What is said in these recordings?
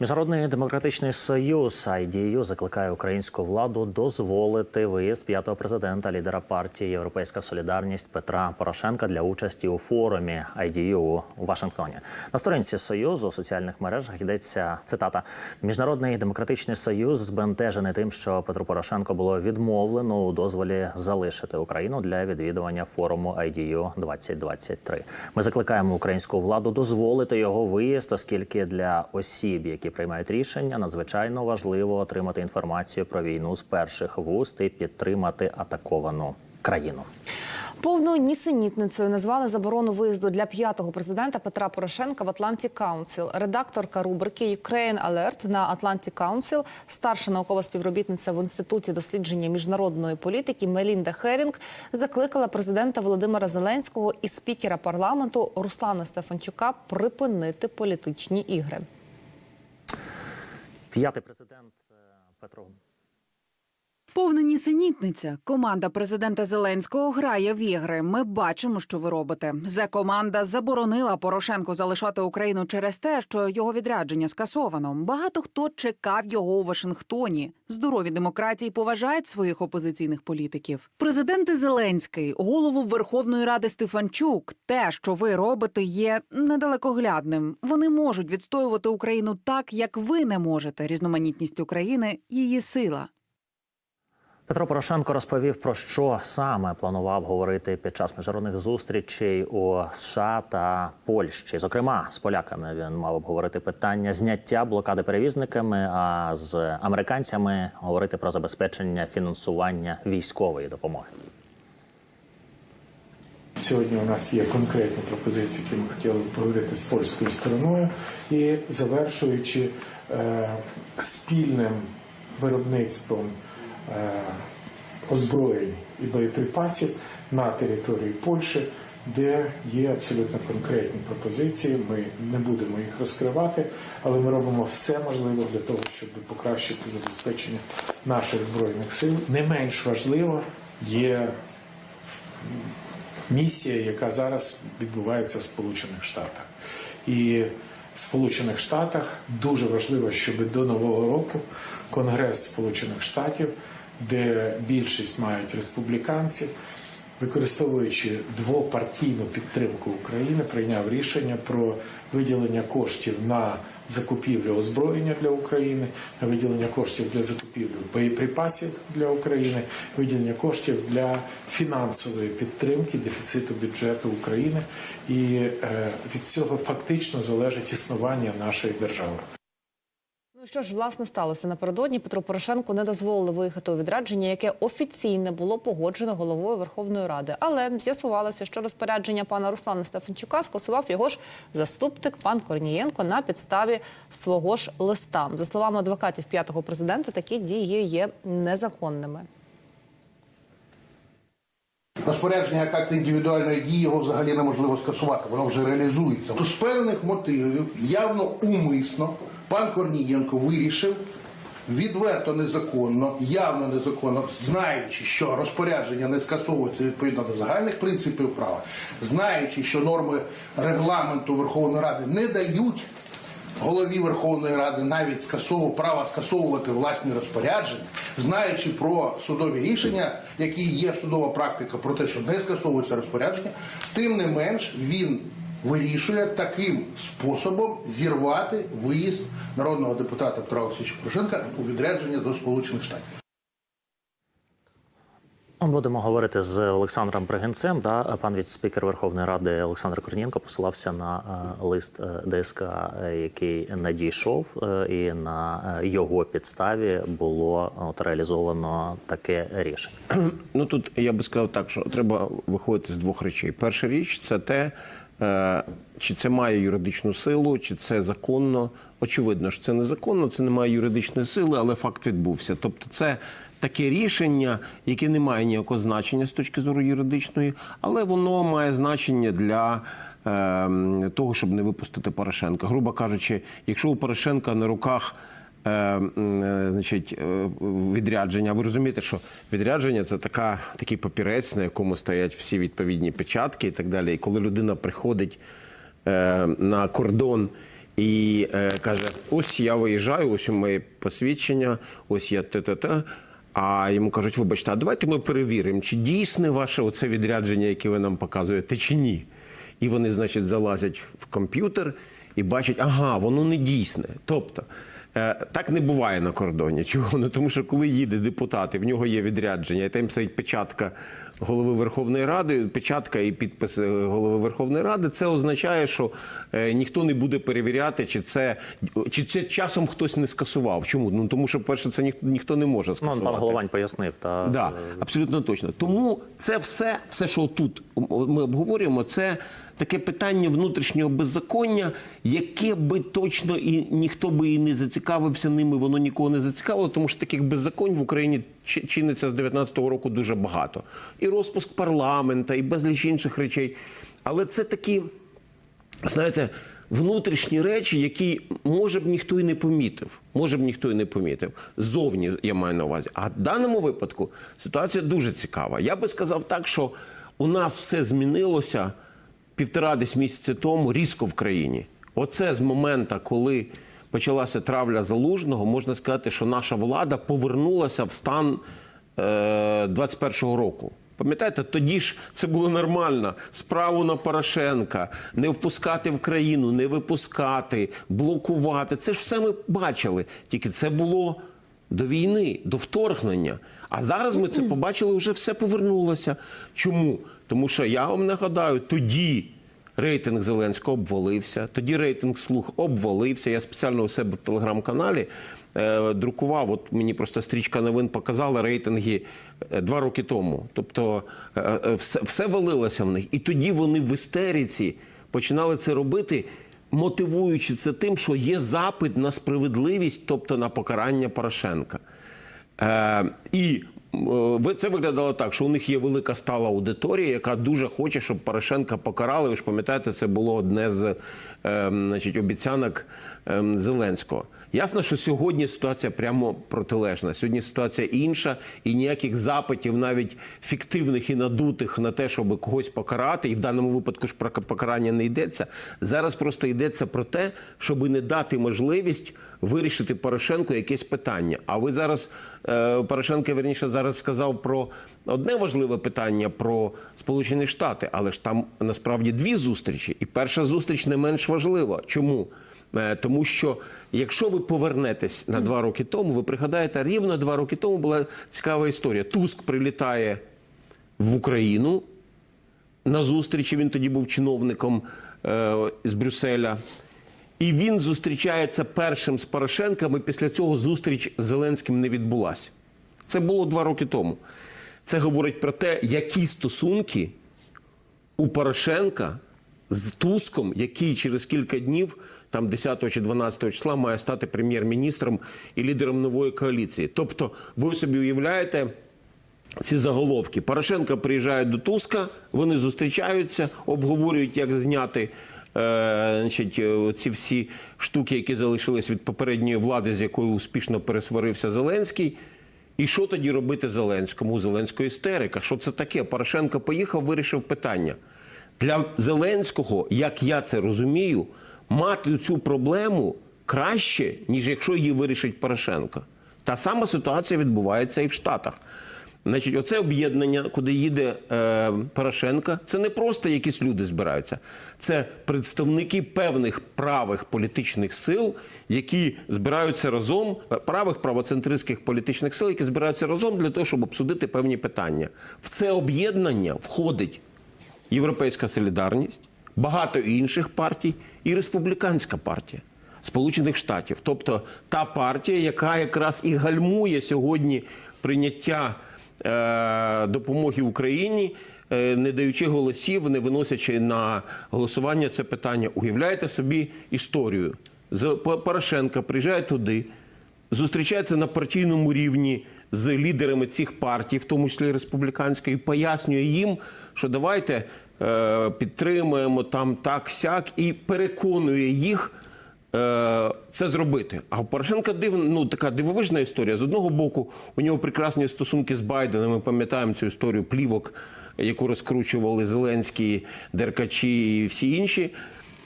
Міжнародний демократичний союз IDU закликає українську владу дозволити виїзд п'ятого президента, лідера партії Європейська Солідарність Петра Порошенка для участі у форумі IDU у Вашингтоні. На сторінці союзу у соціальних мережах йдеться цитата: Міжнародний демократичний союз збентежений тим, що Петру Порошенко було відмовлено у дозволі залишити Україну для відвідування форуму IDU 2023. Ми закликаємо українську владу дозволити його виїзд, оскільки для осіб, які приймають рішення, надзвичайно важливо отримати інформацію про війну з перших вуст і підтримати атаковану країну. Повною нісенітницею назвали заборону виїзду для п'ятого президента Петра Порошенка в Atlantic Council. Редакторка рубрики Ukraine Alert на Atlantic Council, старша наукова співробітниця в інституті дослідження міжнародної політики Мелінда Херінг закликала президента Володимира Зеленського і спікера парламенту Руслана Стефанчука припинити політичні ігри. П'ятий президент е, Петро Повна нісенітниця. Команда президента Зеленського грає в ігри. Ми бачимо, що ви робите. Зе команда заборонила Порошенку залишати Україну через те, що його відрядження скасовано. Багато хто чекав його у Вашингтоні. Здорові демократії поважають своїх опозиційних політиків. Президенти Зеленський, голову Верховної Ради Стефанчук. Те, що ви робите, є недалекоглядним. Вони можуть відстоювати Україну так, як ви не можете. Різноманітність України її сила. Петро Порошенко розповів про що саме планував говорити під час міжнародних зустрічей у США та Польщі. Зокрема, з поляками він мав обговорити питання зняття блокади перевізниками, а з американцями говорити про забезпечення фінансування військової допомоги. Сьогодні у нас є конкретні пропозиції, які ми хотіли б поговорити з польською стороною, і завершуючи е, спільним виробництвом озброєнь і боєприпасів на території Польщі, де є абсолютно конкретні пропозиції. Ми не будемо їх розкривати, але ми робимо все можливе для того, щоб покращити забезпечення наших збройних сил. Не менш важливо є місія, яка зараз відбувається в Сполучених Штатах. І Сполучених Штатах. Дуже важливо, щоб до Нового року Конгрес Сполучених Штатів, де більшість мають республіканці, використовуючи двопартійну підтримку України, прийняв рішення про виділення коштів на закупівлю озброєння для України, на виділення коштів для закупівлі боєприпасів для України, виділення коштів для фінансової підтримки дефіциту бюджету України, і е, від цього фактично залежить існування нашої держави. Що ж, власне, сталося напередодні. Петру Порошенку не дозволили виїхати у відрядження, яке офіційно було погоджено головою Верховної Ради. Але з'ясувалося, що розпорядження пана Руслана Стефанчука скасував його ж заступник пан Корнієнко на підставі свого ж листа. За словами адвокатів п'ятого президента, такі дії є незаконними. Розпорядження як індивідуальної дії його взагалі неможливо скасувати, воно вже реалізується. З певних мотивів явно умисно пан Корнієнко вирішив відверто незаконно, явно незаконно, знаючи, що розпорядження не скасовується відповідно до загальних принципів права, знаючи, що норми регламенту Верховної Ради не дають голові Верховної Ради навіть скасову права скасовувати власні розпорядження, знаючи про судові рішення, які є судова практика про те, що не скасовується розпорядження, тим не менш він вирішує таким способом зірвати виїзд народного депутата Петра Олексійовича Порошенка у відрядження до Сполучених Штатів. Ми будемо говорити з Олександром Бригинцем. Да, пан віце-спікер Верховної Ради Олександр Корнієнко посилався на е, лист е, ДСК, е, який надійшов, і на його підставі було от, реалізовано таке рішення. Ну тут я би сказав так, що треба виходити з двох речей. Перша річ це те, чи це має юридичну силу, чи це законно. Очевидно, що це незаконно, це не має юридичної сили, але факт відбувся. Тобто, це таке рішення, яке не має ніякого значення з точки зору юридичної, але воно має значення для. е, Того, щоб не випустити Порошенка, грубо кажучи, якщо у Порошенка на руках е, е, значить, е, відрядження. Ви розумієте, що відрядження це така, такий папірець, на якому стоять всі відповідні печатки і так далі. І коли людина приходить е, на кордон і е, каже: ось я виїжджаю, ось у моє посвідчення, ось я те-те-те. А йому кажуть, вибачте, а давайте ми перевіримо, чи дійсне ваше оце відрядження, яке ви нам показуєте, чи ні. І вони, значить, залазять в комп'ютер і бачать, ага, воно не дійсне. Тобто, е, так не буває на кордоні. Чого? Ну тому що коли їде депутат, і в нього є відрядження, і там стоїть печатка голови Верховної Ради, печатка і підпис е, голови Верховної Ради, це означає, що е, ніхто не буде перевіряти, чи це чи це часом хтось не скасував. Чому? Ну тому що, перше, це ніхто, ніхто не може Ну, скасувати. пан Головань пояснив. Та Да, абсолютно точно. Тому це все, все, що тут ми обговорюємо, це таке питання внутрішнього беззаконня, яке би точно і ніхто би і не зацікавився ними, воно нікого не зацікавило, тому що таких беззаконь в Україні чиниться з 19-го року дуже багато. І розпуск парламента, і безліч інших речей. Але це такі знаєте, внутрішні речі, які може б ніхто і не помітив. Може б ніхто і не помітив. Зовні я маю на увазі. А в даному випадку ситуація дуже цікава. Я би сказав так, що у нас все змінилося півтора десь місяця тому різко в країні. Оце з моменту, коли почалася травля залужного, можна сказати, що наша влада повернулася в стан е, 21-го року. Пам'ятаєте, тоді ж це було нормально. Справу на Порошенка, не впускати в країну, не випускати, блокувати. Це ж все ми бачили. Тільки це було до війни, до вторгнення. А зараз ми це побачили, вже все повернулося. Чому? Тому що я вам нагадаю, тоді рейтинг Зеленського обвалився, тоді рейтинг слух обвалився. Я спеціально у себе в телеграм-каналі е, друкував. От мені просто стрічка новин показала рейтинги е, два роки тому. Тобто е, е, все, все валилося в них. І тоді вони в істериці починали це робити. Мотивуючи це тим, що є запит на справедливість, тобто на покарання Порошенка. Е, і це виглядало так, що у них є велика стала аудиторія, яка дуже хоче, щоб Порошенка покарали. Ви ж пам'ятаєте, це було одне з е, значить, обіцянок е, Зеленського. Ясно, що сьогодні ситуація прямо протилежна. Сьогодні ситуація інша, і ніяких запитів, навіть фіктивних і надутих на те, щоб когось покарати, і в даному випадку ж про покарання не йдеться. Зараз просто йдеться про те, щоб не дати можливість вирішити Порошенку якесь питання. А ви зараз е, Порошенко верніше зараз сказав про одне важливе питання про Сполучені Штати, але ж там насправді дві зустрічі, і перша зустріч не менш важлива. Чому? Е, Тому що якщо ви повернетесь на два роки тому, ви пригадаєте, рівно два роки тому була цікава історія. Туск прилітає в Україну на зустрічі. Він тоді був чиновником е, з Брюсселя. І він зустрічається першим з Порошенком, і після цього зустріч з Зеленським не відбулася. Це було два роки тому. Це говорить про те, які стосунки у Порошенка з Туском, який через кілька днів, там 10 чи 12 числа, має стати прем'єр-міністром і лідером нової коаліції. Тобто, ви собі уявляєте. Ці заголовки. Порошенко приїжджає до Туска, вони зустрічаються, обговорюють, як зняти е, ці всі штуки, які залишились від попередньої влади, з якою успішно пересварився Зеленський. І що тоді робити Зеленському? У Зеленського істерика. Що це таке? Порошенко поїхав, вирішив питання. Для Зеленського, як я це розумію, мати цю проблему краще, ніж якщо її вирішить Порошенко. Та сама ситуація відбувається і в Штатах. Значить, оце об'єднання, куди їде е, Порошенко, це не просто якісь люди збираються, це представники певних правих політичних сил, які збираються разом, е, правих правоцентристських політичних сил, які збираються разом для того, щоб обсудити певні питання. В це об'єднання входить Європейська солідарність, багато інших партій і республіканська партія Сполучених Штатів, тобто та партія, яка якраз і гальмує сьогодні прийняття е, допомоги Україні, е, не даючи голосів, не виносячи на голосування це питання. Уявляєте собі історію. З По- Порошенко приїжджає туди, зустрічається на партійному рівні з лідерами цих партій, в тому числі республіканської, пояснює їм, що давайте е, підтримуємо там так сяк і переконує їх. е, Це зробити. А у Порошенка див, ну, така дивовижна історія. З одного боку, у нього прекрасні стосунки з Байденом. Ми пам'ятаємо цю історію плівок, яку розкручували Зеленський, Деркачі і всі інші.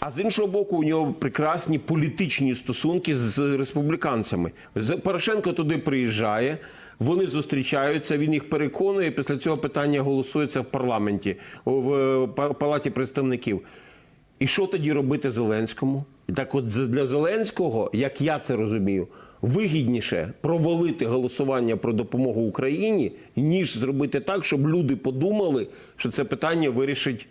А з іншого боку, у нього прекрасні політичні стосунки з республіканцями. Порошенко туди приїжджає, вони зустрічаються, він їх переконує. Після цього питання голосується в парламенті, в е, палаті представників. І що тоді робити Зеленському? Так, от для Зеленського, як я це розумію, вигідніше провалити голосування про допомогу Україні, ніж зробити так, щоб люди подумали, що це питання вирішить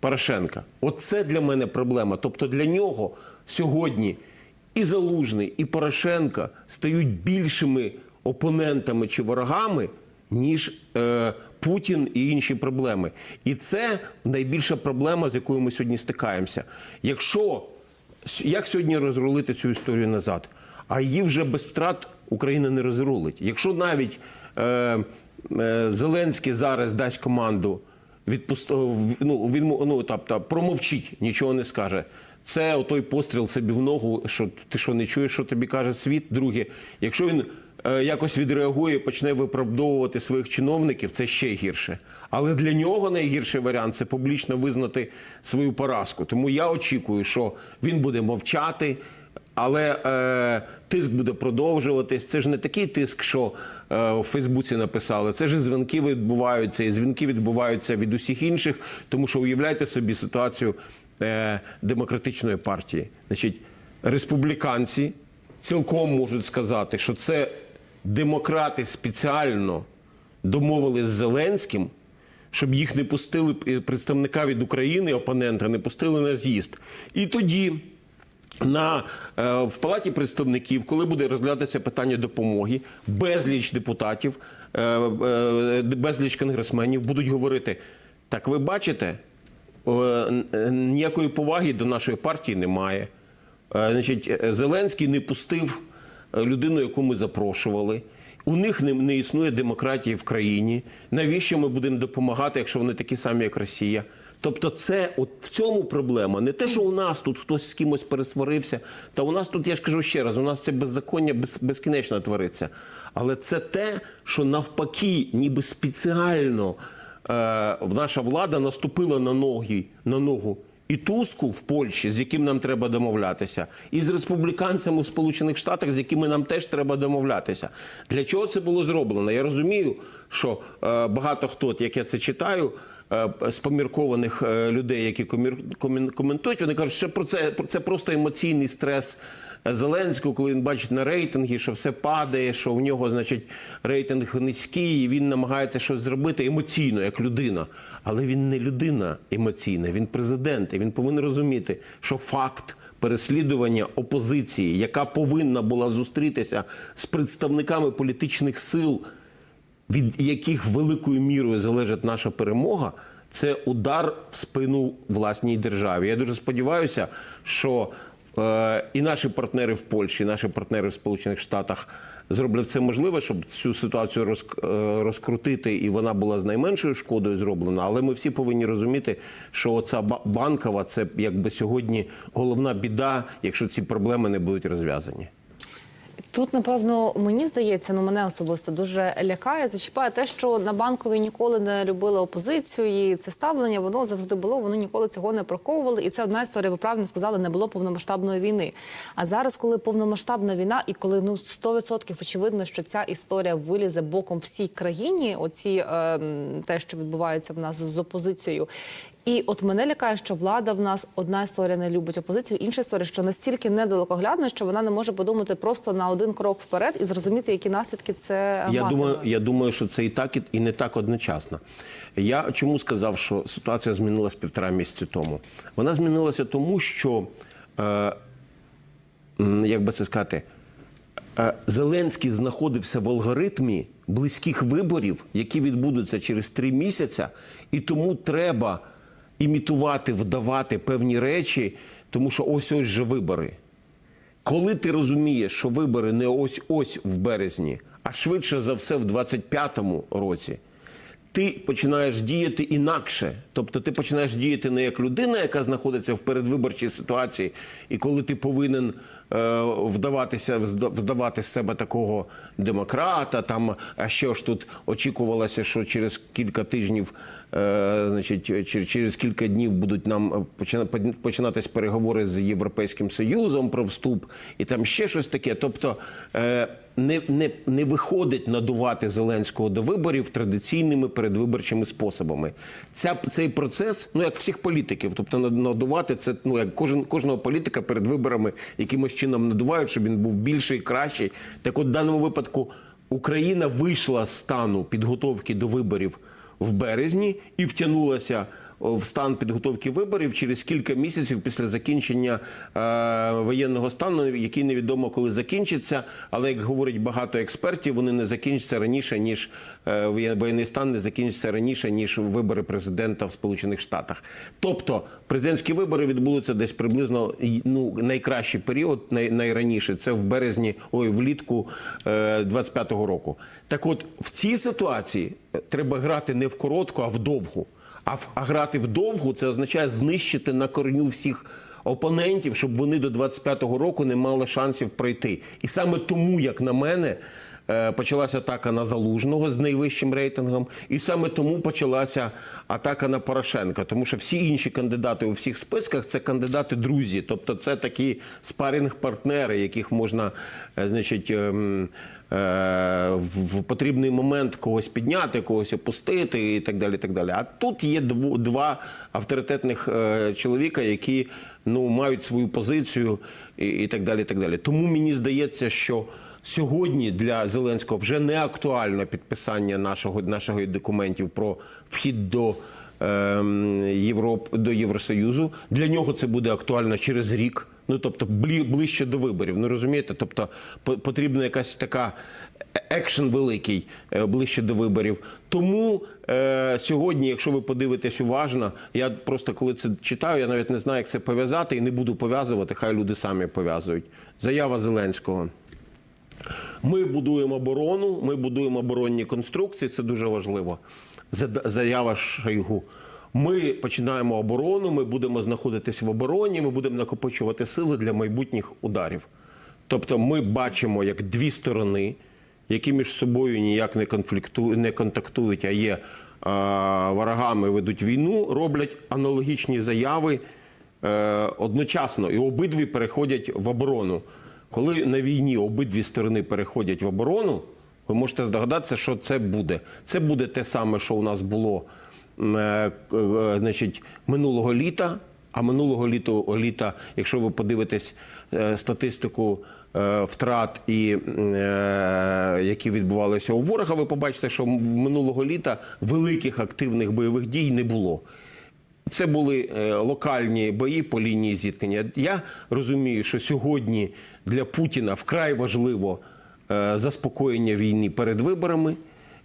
Порошенка. Оце для мене проблема. Тобто для нього сьогодні і Залужний, і Порошенка стають більшими опонентами чи ворогами, ніж е, Путін і інші проблеми. І це найбільша проблема, з якою ми сьогодні стикаємося. Якщо як сьогодні розрулити цю історію назад? А її вже без втрат Україна не розрулить. Якщо навіть е, е, Зеленський зараз дасть команду відпусти, ну, він, ну, тобто, промовчить, нічого не скаже. Це той постріл собі в ногу, що ти що не чуєш, що тобі каже світ. Друге, якщо він якось відреагує, почне виправдовувати своїх чиновників, це ще гірше. Але для нього найгірший варіант це публічно визнати свою поразку. Тому я очікую, що він буде мовчати. Але е, тиск буде продовжуватись. Це ж не такий тиск, що е, у Фейсбуці написали. Це ж і дзвінки відбуваються, і дзвінки відбуваються від усіх інших. Тому що уявляйте собі ситуацію е, демократичної партії. Значить, республіканці цілком можуть сказати, що це демократи спеціально домовились з Зеленським, щоб їх не пустили е, представника від України, опонента, не пустили на з'їзд. І тоді на, е, в Палаті представників, коли буде розглядатися питання допомоги, безліч депутатів, е, е, безліч конгресменів будуть говорити: так ви бачите, е, ніякої поваги до нашої партії немає. Е, Значить, е, Зеленський не пустив людину, яку ми запрошували. У них не, не існує демократії в країні. Навіщо ми будемо допомагати, якщо вони такі самі, як Росія? Тобто, це от в цьому проблема. Не те, що у нас тут хтось з кимось пересварився, та у нас тут, я ж кажу ще раз, у нас це беззаконня без, безкінечно твориться. Але це те, що навпаки, ніби спеціально е, наша влада наступила на ноги на ногу і Туску в Польщі, з яким нам треба домовлятися, і з республіканцями в Сполучених Штатах, з якими нам теж треба домовлятися. Для чого це було зроблено? Я розумію, що е, багато хто, як я це читаю. е, З поміркованих е, людей, які коментують, вони кажуть, що про це про це просто емоційний стрес Зеленського, коли він бачить на рейтинги, що все падає, що в нього, значить, рейтинг низький, і він намагається щось зробити емоційно, як людина. Але він не людина емоційна, він президент. І він повинен розуміти, що факт переслідування опозиції, яка повинна була зустрітися з представниками політичних сил, від яких великою мірою залежить наша перемога, це удар в спину власній державі. Я дуже сподіваюся, що і наші партнери в Польщі, наші партнери в Сполучених Штатах зроблять все можливе, щоб цю ситуацію е, розкрутити, і вона була з найменшою шкодою зроблена. Але ми всі повинні розуміти, що оця банкова це якби сьогодні головна біда, якщо ці проблеми не будуть розв'язані. Тут, напевно, мені здається, ну мене особисто дуже лякає, зачіпає те, що на банковій ніколи не любили опозицію, і це ставлення воно завжди було. Вони ніколи цього не приховували. І це одна історія. Ви правильно сказали, не було повномасштабної війни. А зараз, коли повномасштабна війна, і коли ну 100% очевидно, що ця історія вилізе боком всій країні, оці е, те, що відбувається в нас з опозицією. І от мене лякає, що влада в нас одна історія не любить опозицію, інша історія, що настільки недалекоглядна, що вона не може подумати просто на один крок вперед і зрозуміти, які наслідки це Я матиме. думаю, я думаю, що це і так, і- і не так одночасно. Я чому сказав, що ситуація змінилась півтора місяці тому? Вона змінилася тому, що, е, як би це сказати, е, Зеленський знаходився в алгоритмі близьких виборів, які відбудуться через три місяці, і тому треба імітувати, вдавати певні речі, тому що ось ось же вибори. Коли ти розумієш, що вибори не ось ось в березні, а швидше за все в 25-му році, ти починаєш діяти інакше. Тобто ти починаєш діяти не як людина, яка знаходиться в передвиборчій ситуації, і коли ти повинен вдаватися взда- вдавати з себе такого демократа. Там а що ж тут очікувалося, що через кілька тижнів, е, значить, чер- через кілька днів будуть нам е, почина- починатись переговори з Європейським Союзом про вступ, і там ще щось таке. Тобто е, не, не, не виходить надувати Зеленського до виборів традиційними передвиборчими способами. Ця, цей процес, ну як всіх політиків, тобто над- надувати це, ну як кожен кожного політика перед виборами якимось чином надувають, щоб він був більший, кращий. Так, от в даному випадку Україна вийшла з стану підготовки до виборів в березні і втягнулася в стан підготовки виборів через кілька місяців після закінчення е, воєнного стану, який невідомо коли закінчиться. Але як говорять багато експертів, вони не закінчаться раніше ніж е, воєнний стан не закінчиться раніше ніж вибори президента в Сполучених Штатах. Тобто президентські вибори відбудуться десь приблизно ну найкращий період, най, найраніше це в березні, ой, влітку е, 25-го року. Так, от в цій ситуації е, треба грати не в коротку, а в довгу. А, а грати вдовгу це означає знищити на корню всіх опонентів, щоб вони до 25-го року не мали шансів пройти. І саме тому, як на мене, е, почалася атака на залужного з найвищим рейтингом, і саме тому почалася атака на Порошенка. Тому що всі інші кандидати у всіх списках це кандидати друзі, тобто це такі спаринг-партнери, яких можна, е, значить. Е, в потрібний момент когось підняти, когось опустити і так далі. так далі. А тут є два авторитетних е, чоловіка, які ну, мають свою позицію і, так далі. так далі. Тому мені здається, що сьогодні для Зеленського вже не актуально підписання нашого, нашого документів про вхід до. ем, Європ до Євросоюзу для нього це буде актуально через рік. Ну тобто ближче до виборів. Ну розумієте? Тобто потрібна якась така екшен великий е, ближче до виборів. Тому е, сьогодні, якщо ви подивитесь уважно, я просто коли це читаю, я навіть не знаю, як це пов'язати, і не буду пов'язувати. Хай люди самі пов'язують. Заява Зеленського. Ми будуємо оборону, ми будуємо оборонні конструкції. Це дуже важливо. Заява Шойгу. Ми починаємо оборону, ми будемо знаходитись в обороні, ми будемо накопичувати сили для майбутніх ударів. Тобто, ми бачимо як дві сторони, які між собою ніяк не конфліктують, не контактують, а є а, ворогами, ведуть війну, роблять аналогічні заяви е, одночасно, і обидві переходять в оборону. Коли на війні обидві сторони переходять в оборону, ви можете здогадатися, що це буде. Це буде те саме, що у нас було значить, минулого літа. А минулого літа, літа, якщо ви подивитесь е, статистику е, втрат, і, е, які відбувалися у ворога, ви побачите, що минулого літа великих активних бойових дій не було. Це були е, локальні бої по лінії зіткнення. Я розумію, що сьогодні для Путіна вкрай важливо е, заспокоєння війни перед виборами.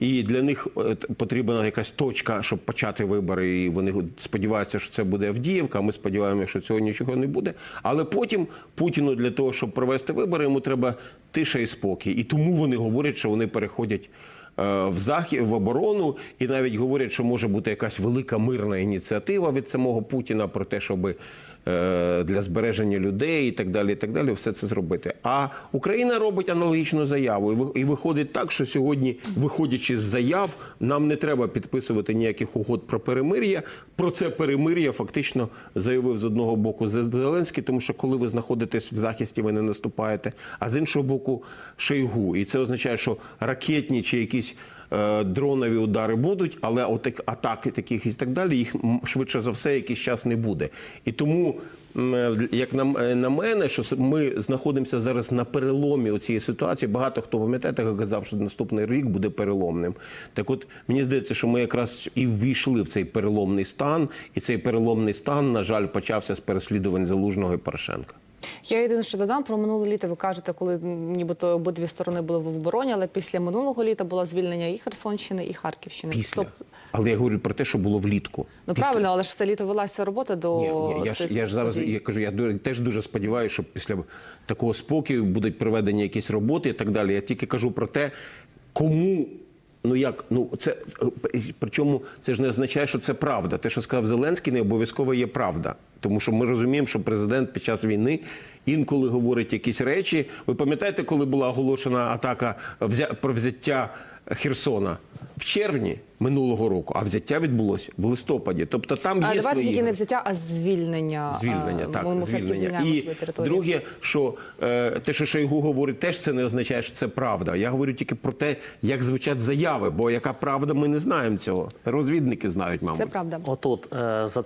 І для них е, потрібна якась точка, щоб почати вибори. І вони сподіваються, що це буде Авдіївка. Ми сподіваємося, що цього нічого не буде. Але потім Путіну для того, щоб провести вибори, йому треба тиша і спокій. І тому вони говорять, що вони переходять е, в захід в оборону, і навіть говорять, що може бути якась велика мирна ініціатива від самого Путіна про те, щоб для збереження людей і так далі, і так далі, все це зробити. А Україна робить аналогічну заяву, і ви- виходить так, що сьогодні, виходячи з заяв, нам не треба підписувати ніяких угод про перемир'я. Про це перемир'я фактично заявив з одного боку Зеленський, тому що коли ви знаходитесь в захисті, ви не наступаєте, а з іншого боку, Шойгу. І це означає, що ракетні чи якісь е, дронові удари будуть, але отак, атаки таких і так далі, їх швидше за все якийсь час не буде. І тому, е, як на, е, на мене, що ми знаходимося зараз на переломі у цієї ситуації. Багато хто пам'ятаєте, казав, що наступний рік буде переломним. Так от мені здається, що ми якраз і ввійшли в цей переломний стан, і цей переломний стан, на жаль, почався з переслідувань Залужного і Порошенка. Я єдине, що додам про минуле літо. Ви кажете, коли нібито обидві сторони були в обороні, але після минулого літа було звільнення і Херсонщини, і Харківщини. Після. Тобто, Але я говорю про те, що було влітку. ну Після. правильно, але ж все літо велася робота до Ні, ні, я ж я ж зараз подій. я кажу, я теж дуже сподіваюся, що після такого спокою будуть проведені якісь роботи і так далі. Я тільки кажу про те, кому. Ну як, ну це е, причому це ж не означає, що це правда. Те, що сказав Зеленський, не обов'язково є правда. Тому що ми розуміємо, що президент під час війни інколи говорить якісь речі. Ви пам'ятаєте, коли була оголошена атака про взяття Херсона в червні минулого року, а взяття відбулося в листопаді. Тобто там є давайте свої тільки не взяття, а звільнення. звільнення. А, Так, ми звільнення. І свою територію. друге, що е, те, що Шойгу говорить, теж це не означає, що це правда. Я говорю тільки про те, як звучать заяви, бо яка правда, ми не знаємо цього. Розвідники знають, мабуть. Це правда. Отут е, за